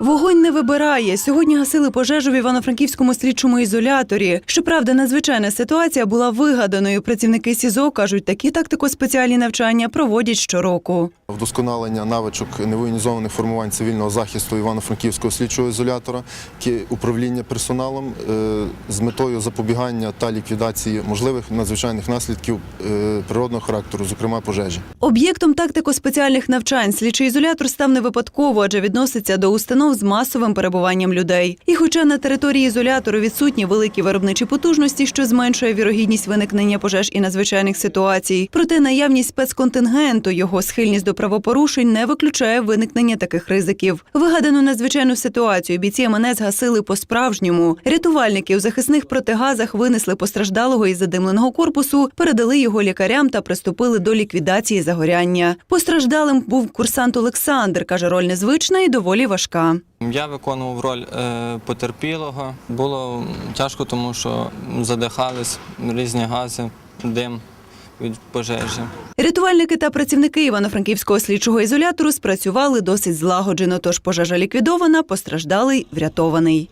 Вогонь не вибирає. Сьогодні гасили пожежу в Івано-Франківському слідчому ізоляторі. Щоправда, надзвичайна ситуація була вигаданою. Працівники СІЗО кажуть, такі тактико-спеціальні навчання проводять щороку. Вдосконалення навичок невоєнізованих формувань цивільного захисту Івано-Франківського слідчого ізолятора, управління персоналом е, з метою запобігання та ліквідації можливих надзвичайних наслідків е, природного характеру, зокрема пожежі. Об'єктом тактико-спеціальних навчань слідчий ізолятор став не випадково, адже відноситься до установ з масовим перебуванням людей. І хоча на території ізолятору відсутні великі виробничі потужності, що зменшує вірогідність виникнення пожеж і надзвичайних ситуацій, проте наявність спецконтингенту, його схильність до правопорушень не виключає виникнення таких ризиків. Вигадану надзвичайну ситуацію бійці МНС гасили по-справжньому. Рятувальники у захисних протигазах винесли постраждалого із задимленого корпусу, передали його лікарям та приступили до ліквідації загоряння. Постраждалим був курсант Олександр. каже, роль незвична і доволі важка. Я виконував роль е, потерпілого. Було тяжко, тому що задихались різні гази, дим від пожежі. Рятувальники та працівники Івано-Франківського слідчого ізолятору спрацювали досить злагоджено. Тож пожежа ліквідована, постраждалий врятований.